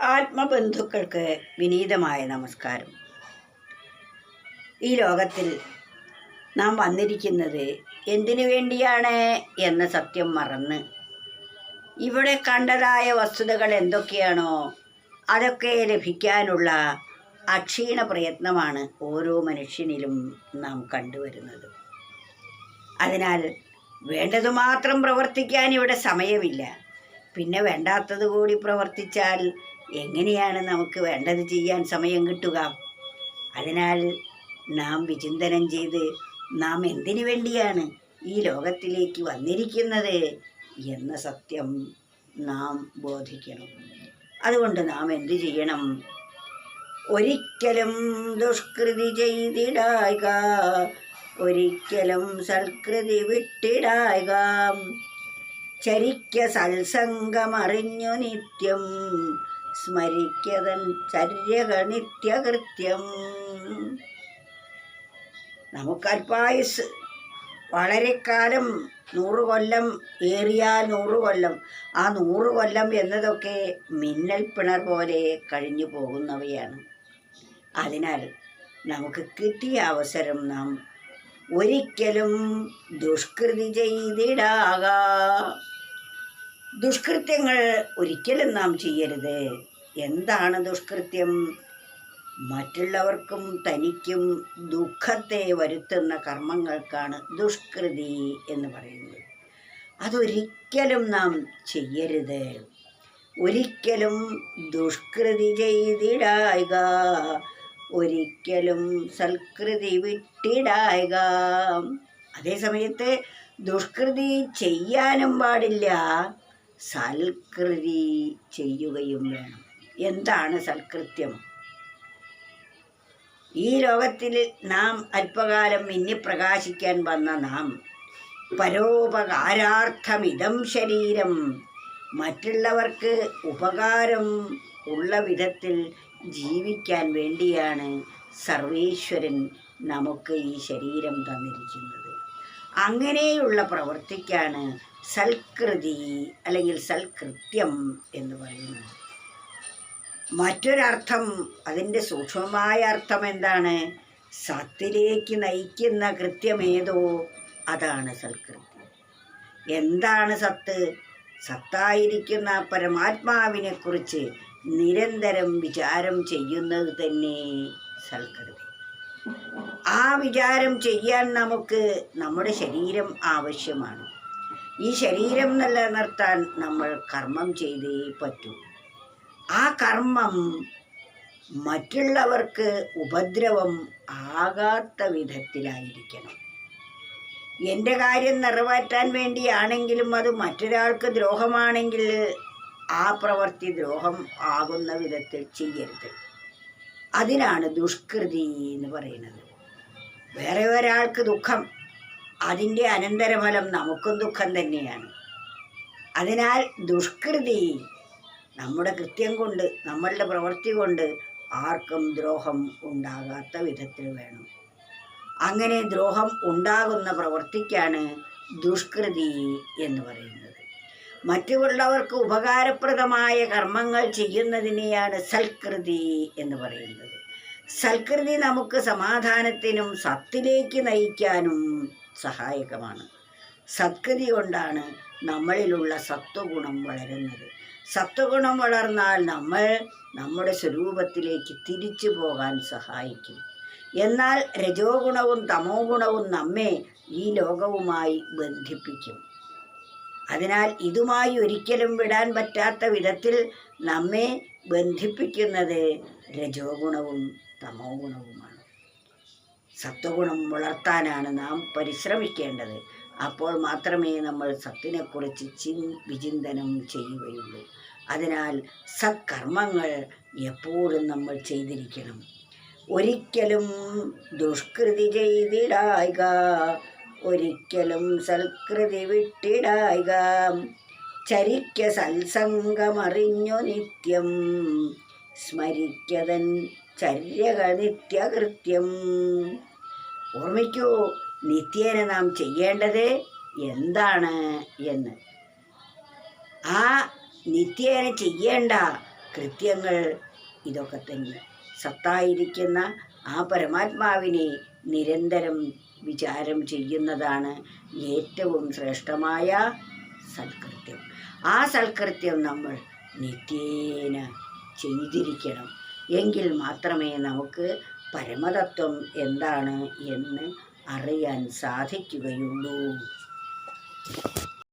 ആത്മബന്ധുക്കൾക്ക് വിനീതമായ നമസ്കാരം. ഈ ലോകത്തിൽ നാം വന്നിരിക്കുന്നത് എന്തിനു വേണ്ടിയാണ് എന്ന സത്യം മറന്ന് ഇവിടെ കണ്ടതായ വസ്തുതകൾ എന്തൊക്കെയാണോ അതൊക്കെ ലഭിക്കാനുള്ള അക്ഷീണ പ്രയത്നമാണ് ഓരോ മനുഷ്യനിലും നാം കണ്ടുവരുന്നത്. അതിനാൽ വേണ്ടത് മാത്രം പ്രവർത്തിക്കാൻ ഇവിടെ സമയമില്ല. പിന്നെ വേണ്ടാത്തത് കൂടി പ്രവർത്തിച്ചാൽ എങ്ങനെയാണ് നമുക്ക് വേണ്ടത് ചെയ്യാൻ സമയം കിട്ടുക? അതിനാൽ നാം വിചിന്തനം ചെയ്ത് നാം എന്തിനു വേണ്ടിയാണ് ഈ ലോകത്തിലേക്ക് വന്നിരിക്കുന്നത് എന്ന സത്യം നാം ബോധിക്കണം. അതുകൊണ്ട് നാം എന്തു ചെയ്യണം? ഒരിക്കലും ദുഷ്കൃതി ചെയ്തിടായിക ഒരിക്കലും സൽകൃതി വിട്ടിടായിക. ചരിക്ക സത്സംഗമറിഞ്ഞു നിത്യം സ്മരിക്കതൻ ചര്യക നിത്യകൃത്യം. നമുക്ക് അല്പായുസ് വളരെ കാലം നൂറ് കൊല്ലം ഏറിയാൽ നൂറ് കൊല്ലം ആ നൂറ് കൊല്ലം എന്നതൊക്കെ മിന്നൽ പിണർ പോലെ കഴിഞ്ഞു പോകുന്നവയാണ്. അതിനാൽ നമുക്ക് കിട്ടിയ അവസരം നാം ഒരിക്കലും ദുഷ്കൃതി ചെയ്തിടാക. ദുഷ്കൃത്യങ്ങൾ ഒരിക്കലും നാം ചെയ്യരുത്. എന്താണ് ദുഷ്കൃത്യം? മറ്റുള്ളവർക്കും തനിക്കും ദുഃഖത്തെ വരുത്തുന്ന കർമ്മങ്ങൾക്കാണ് ദുഷ്കൃതി എന്ന് പറയുന്നത്. അതൊരിക്കലും നാം ചെയ്യരുത്. ഒരിക്കലും ദുഷ്കൃതി ചെയ്തിടായിക. ഒരിക്കലും സൽകൃതി വിട്ടിടായിക. അതേസമയത്ത് ദുഷ്കൃതി ചെയ്യാനും പാടില്ല സൽകൃതി ചെയ്യുകയും വേണം. എന്താണ് സൽകൃത്യം? ഈ ലോകത്തിൽ നാം അല്പകാലം മിന്നിപ്രകാശിക്കാൻ വന്ന നാം പരോപകാരാർത്ഥമിതം ശരീരം. മറ്റുള്ളവർക്ക് ഉപകാരം ഉള്ള വിധത്തിൽ ജീവിക്കാൻ വേണ്ടിയാണ് സർവേശ്വരൻ നമുക്ക് ഈ ശരീരം തന്നിരിക്കുന്നത്. അങ്ങനെയുള്ള പ്രവൃത്തിക്കാണ് സൽകൃതി അല്ലെങ്കിൽ സൽകൃത്യം എന്ന് പറയുന്നത്. മറ്റൊരർത്ഥം അതിന്റെ സൂക്ഷ്മമായ അർത്ഥം എന്താണ്? സത്തിലേക്ക് നയിക്കുന്ന കൃത്യമേതോ അതാണ് സൽകൃത്യം. എന്താണ് സത്ത്? സത്തായിരിക്കുന്ന പരമാത്മാവിനെ കുറിച്ച് നിരന്തരം വിചാരം ചെയ്യുന്നത് തന്നെ സൽകൃതി ആ വിചാരം ചെയ്യാൻ നമുക്ക് നമ്മുടെ ശരീരം ആവശ്യമാണ്. ഈ ശരീരം നിലനിർത്താൻ നമ്മൾ കർമ്മം ചെയ്തേ പറ്റൂ. ആ കർമ്മം മറ്റുള്ളവർക്ക് ഉപദ്രവം ആകാത്ത വിധത്തിലായിരിക്കണം. എന്റെ കാര്യം നിറവേറ്റാൻ വേണ്ടിയാണെങ്കിലും അത് മറ്റൊരാൾക്ക് ദ്രോഹമാണെങ്കിൽ ആ പ്രവൃത്തി ദ്രോഹം ആകുന്ന വിധത്തിൽ ചെയ്യരുത്. അതിനാണ് ദുഷ്കൃതി എന്ന് പറയുന്നത്. വേറെ ഒരാൾക്ക് ദുഃഖം അതിന്റെ അനന്തരഫലം നമുക്കും ദുഃഖം തന്നെയാണ്. അതിനാൽ ദുഷ്കൃതി നമ്മുടെ കൃത്യം കൊണ്ട് നമ്മളുടെ പ്രവൃത്തി കൊണ്ട് ആർക്കും ദ്രോഹം ഉണ്ടാകാത്ത വിധത്തിൽ വേണം. അങ്ങനെ ദ്രോഹം ഉണ്ടാകുന്ന പ്രവൃത്തിക്കാണ് ദുഷ്കൃതി എന്ന് പറയുന്നത്. മറ്റുള്ളവർക്ക് ഉപകാരപ്രദമായ കർമ്മങ്ങൾ ചെയ്യുന്നതിനെയാണ് സൽകൃതി എന്ന് പറയുന്നത്. സൽകൃതി നമുക്ക് സമാധാനത്തിനും സത്തിലേക്ക് നയിക്കാനും സഹായകമാണ്. സത്കൃതി കൊണ്ടാണ് നമ്മളിലുള്ള സത്വഗുണം വളരുന്നത്. സത്വഗുണം വളർന്നാൽ നമ്മൾ നമ്മുടെ സ്വരൂപത്തിലേക്ക് തിരിച്ചു പോകാൻ സഹായിക്കും. എന്നാൽ രജോ ഗുണവും തമോ ഗുണവും നമ്മെ ഈ ലോകവുമായി ബന്ധിപ്പിക്കും. അതിനാൽ ഇതുമായി ഒരിക്കലും വിടാൻ പറ്റാത്ത വിധത്തിൽ നമ്മെ ബന്ധിപ്പിക്കുന്നത് രജോ ഗുണവും തമോ ഗുണവുമാണ് സത്വഗുണം വളർത്താനാണ് നാം പരിശ്രമിക്കേണ്ടത്. അപ്പോൾ മാത്രമേ നമ്മൾ സത്തിനെക്കുറിച്ച് ചിൻ വിചിന്തനം ചെയ്യുകയുള്ളൂ. അതിനാൽ സത്കർമ്മങ്ങൾ എപ്പോഴും നമ്മൾ ചെയ്തിരിക്കണം. ഒരിക്കലും ദുഷ്കൃതി ചെയ്തിടായിക ഒരിക്കലും സൽകൃതി വിട്ടിടായിക. ചരിക്ക സത്സംഗമറിഞ്ഞു നിത്യം സ്മരിക്കതൻ ചര്യക നിത്യകൃത്യം. ഓർമ്മിക്കൂ നിത്യേന നാം ചെയ്യേണ്ടത് എന്താണ് എന്ന്. ആ നിത്യേന ചെയ്യേണ്ട കൃത്യങ്ങൾ ഇതൊക്കെ തന്നെ. സത്തായിരിക്കുന്ന ആ പരമാത്മാവിനെ നിരന്തരം വിചാരം ചെയ്യുന്നതാണ് ഏറ്റവും ശ്രേഷ്ഠമായ സൽകൃത്യം ആ സൽകൃത്യം നമ്മൾ നിത്യേന ചെയ്തിരിക്കണം. എങ്കിൽ മാത്രമേ നമുക്ക് പരമതത്വം എന്താണ് എന്ന് അറിയാൻ സാധിക്കുകയുള്ളൂ